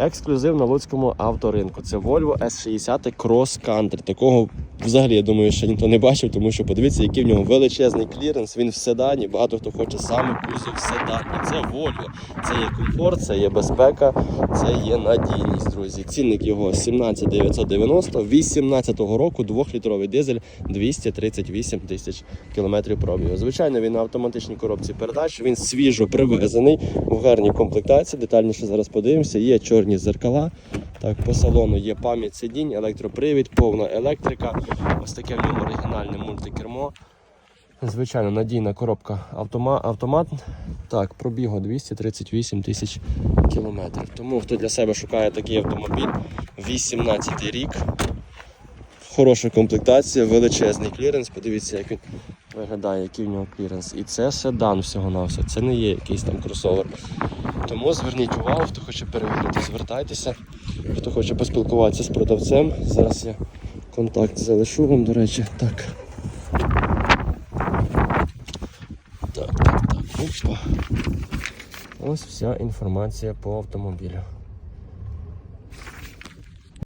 Ексклюзив на Луцькому авторинку. Це Volvo S60 Cross Country. Такого взагалі, я думаю, ще ніхто не бачив, тому що подивіться, який в нього величезний кліренс. Він в седані. Багато хто хоче саме кузов седан. І це Volvo. Це є комфорт, це є безпека, це є надійність, друзі. Цінник його 17990, 18 року, 2-літровий дизель, 238 тисяч кілометрів пробігу. Звичайно, він на автоматичній коробці передач. Він свіжо привезений в гарній комплектації. Детальніше зараз подивимося. Є чорні зеркала. Так, по салону є пам'ять сидінь, електропривід, повна електрика. Ось таке в ньому оригінальне мультикермо. Звичайно, надійна коробка автома, автомат. Так, пробігу 238 тисяч кілометрів. Тому хто для себе шукає такий автомобіль, 18 рік. Хороша комплектація, величезний кліренс. Подивіться, як він виглядає, який в нього кліренс. І це седан всього на все. Це не є якийсь там кросовер. Тому зверніть увагу, хто хоче перевірити, звертайтеся. Хто хоче поспілкуватися з продавцем. Зараз я контакт залишу вам, до речі. Так. Так, так, так. Опа. Ось вся інформація по автомобілю.